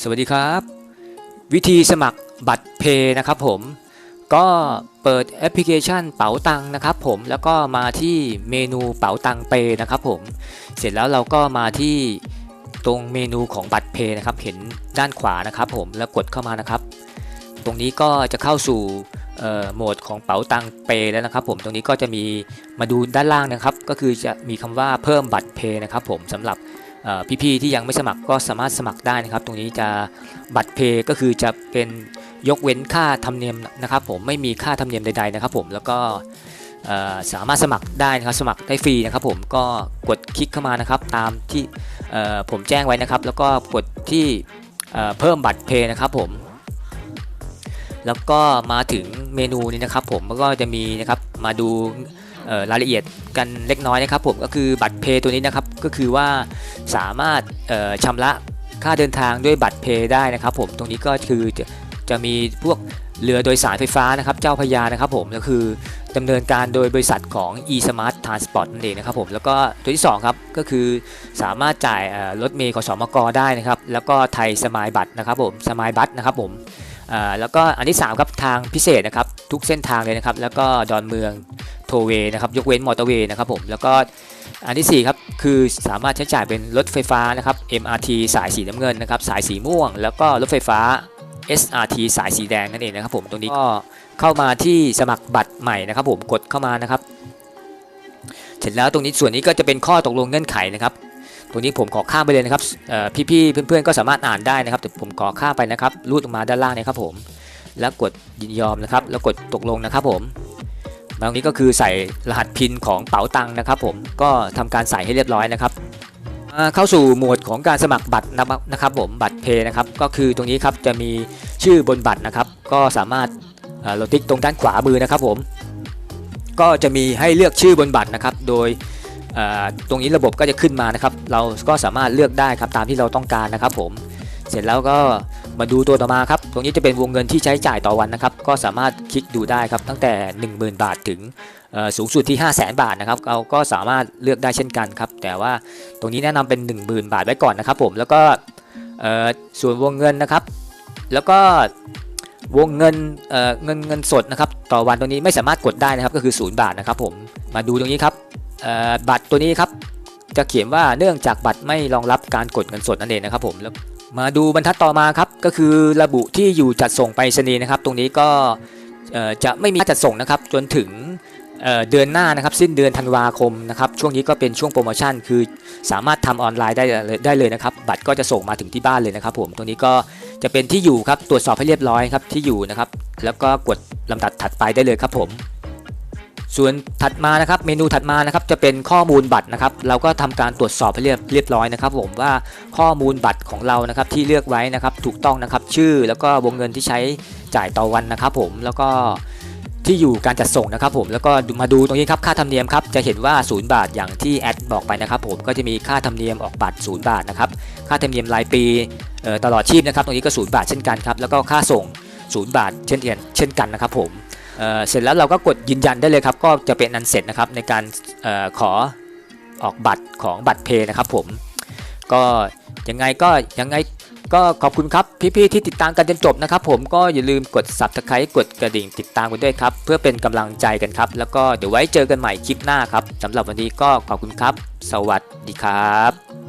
สวัสดีครับ วิธีสมัครบัตรเพย์นะครับผมก็เปิดแอปพลิเคชันเป๋าตังนะครับผมแล้วก็มาที่เมนูเป๋าตังเปย์นะครับผมเสร็จแล้วเราก็มาที่ตรงเมนูของบัตรเพย์นะครับเห็นด้านขวานะครับผมแล้วกดเข้ามานะครับ ตรงนี้ก็จะเข้าสู่โหมดของเป๋าตังเปย์แล้วนะครับผมตรงนี้ก็จะมีมาดูด้านล่างนะครับ ก็คือจะมีคำว่าเพิ่มบัตรเพย์นะครับผมสำหรับ พี่ๆที่ยังไม่สมัครก็สามารถสมัครได้นะครับ ตรงนี้จะบัตรเพย์ก็คือจะเป็นยกเว้นค่าธรรมเนียมนะครับผมไม่มีค่าธรรมเนียมใดๆนะครับผมแล้วก็สามารถสมัครได้นะครับสมัครได้ฟรีนะครับผมก็กดคลิกเข้ามานะครับตามที่ผมแจ้งไว้นะครับ แล้วก็กดที่เพิ่มบัตรเพย์นะครับผม แล้วก็มาถึงเมนูนี้นะครับผมก็จะมีนะครับมาดู รายละเอียดกันเล็กน้อยนะครับผมก็คือบัตรเพย์ตัวนี้นะครับก็คือว่าสามารถเอ่อชำระค่าเดินทางด้วยบัตรเพย์ได้นะครับผมตรงนี้ก็คือจะจะมีพวกเรือโดยสารไฟฟ้านะครับเจ้าพระยานะครับผมก็คือดำเนินการโดยบริษัทของ e-smart transport นั่นเองนะครับผมแล้วก็ตัวที่สองครับก็คือสามารถจ่ายรถเมล์ขอสมกได้นะครับแล้วก็ไทยสมายบัตรนะครับผมสมายบัตรนะครับผมแล้วก็อันที่สามครับทางพิเศษนะครับทุกเส้นทางเลยนะครับแล้วก็ดอนเมือง ทเวนะครับยกเว้นมอเตอร์เวย์นะครับผมแล้วก็อันที่ 4 ครับ คือสามารถใช้จ่ายเป็นรถไฟฟ้านะครับ MRT สายสีน้ำเงินนะครับสายสีม่วง แล้วก็รถไฟฟ้า SRT สายสีแดงนั่นเองนะครับผมตรงนี้ก็เข้ามาที่สมัครบัตรใหม่นะครับผมกดเข้ามานะครับ เสร็จแล้วตรงนี้ส่วนนี้ก็จะเป็นข้อตกลงเงื่อนไขนะครับตรงนี้ผมขอข้ามไปเลยนะครับพี่ๆเพื่อนๆก็สามารถอ่านได้นะครับแต่ผมขอข้ามไปนะครับรูดลงมาด้านล่างนะครับผม แล้วกดยินยอมนะครับ แล้วกดตกลงนะครับผม ตรงนี้ก็คือใส่รหัสพินของเป๋าตังค์นะครับ ผมก็ทำการใส่ให้เรียบร้อยนะครับเข้าสู่หมวดของการสมัครบัตรนะครับนะครับผมบัตรเพย์นะครับก็คือตรงนี้ครับจะมีชื่อบนบัตรนะครับ ก็สามารถเราติ๊กตรงด้านขวามือนะครับ ผมก็จะมีให้เลือกชื่อบนบัตรนะครับ โดยตรงนี้ระบบก็จะขึ้นมานะครับ เราก็สามารถเลือกได้ครับตามที่เราต้องการนะครับ ผมเสร็จแล้วก็ มาดูตัวต่อมาครับ ตรงนี้จะเป็นวงเงินที่ใช้จ่ายต่อวันนะครับ ก็สามารถคลิกดูได้ครับ ตั้งแต่ 10,000 บาทถึงสูงสุดที่ 5 0 0 0 0 0 บาทนะครับ เราก็สามารถเลือกได้เช่นกันครับ แต่ว่าตรงนี้แนะนำเป็น 10,000 บาทไว้ก่อนนะครับผม แล้วก็ส่วนวงเงินนะครับ แล้วก็วงเงินเเงินเงินสดนะครับ ต่อวันตรงนี้ไม่สามารถกดได้นะครับ ก็คือ 0 บาทนะครับผม มาดูตรงนี้ครับบัตรตัวนี้ครับจะเขียนว่าเนื่องจากบัตรไม่รองรับการกดเงินสดนั่นเองนะครับผมแล้ว มาดูบรรทัดต่อมาครับก็คือระบุที่อยู่จัดส่งไปรษณีย์นะครับ ตรงนี้ก็จะไม่มีจัดส่งนะครับจนถึงเเดือนหน้านะครับสิ้นเดือนธันวาคมนะครับช่วงนี้ก็เป็นช่วงโปรโมชั่น คือสามารถทำออนไลน์ได้ได้เลยนะครับ บัตรก็จะส่งมาถึงที่บ้านเลยนะครับ ผมตรงนี้ก็จะเป็นที่อยู่ครับตรวจสอบให้เรียบร้อยครับที่อยู่นะครับแล้วก็กดลำดับถัดไปได้เลยครับผม ส่วนถัดมานะครับเมนูถัดมานะครับจะเป็นข้อมูลบัตรนะครับเราก็ทำการตรวจสอบให้เรียบเรียบร้อยนะครับ ผมว่าข้อมูลบัตรของเรานะครับที่เลือกไว้นะครับถูกต้องนะครับชื่อแล้วก็วงเงินที่ใช้จ่ายต่อวันนะครับ ผมแล้วก็ที่อยู่การจัดส่งนะครับผมแล้วก็มาดูตรงนี้ครับค่าธรรมเนียมครับจะเห็นว่า 0 บาทอย่างที่แอดบอกไปนะครับ ผมก็จะมีค่าธรรมเนียมออกบัตร 0 บาทนะครับค่าธรรมเนียมรายปีตลอดชีพนะครับตรงนี้ก็ 0 บาทเช่นกันครับแล้วก็ค่าส่ง 0 บาทเช่นเดียนเช่นกันนะครับผม เสร็จแล้วเราก็กดยืนยันได้เลยครับ ก็จะเป็นอันเสร็จนะครับในการออขอออกบัตรของบัตรเพย์นะครับผมก็ยังไงก็ยังไงก็ขอบคุณครับพี่ๆที่ติดตามกันจนจบนะครับผมก็อย่าลืมกด subscribe กดกระดิ่งติดตามกันด้วยครับเพื่อเป็นกำลังใจกันครับ แล้วก็เดี๋ยวไว้เจอกันใหม่คลิปหน้าครับสำหรับวันนี้ก็ขอบคุณครับ สวัสดีครับ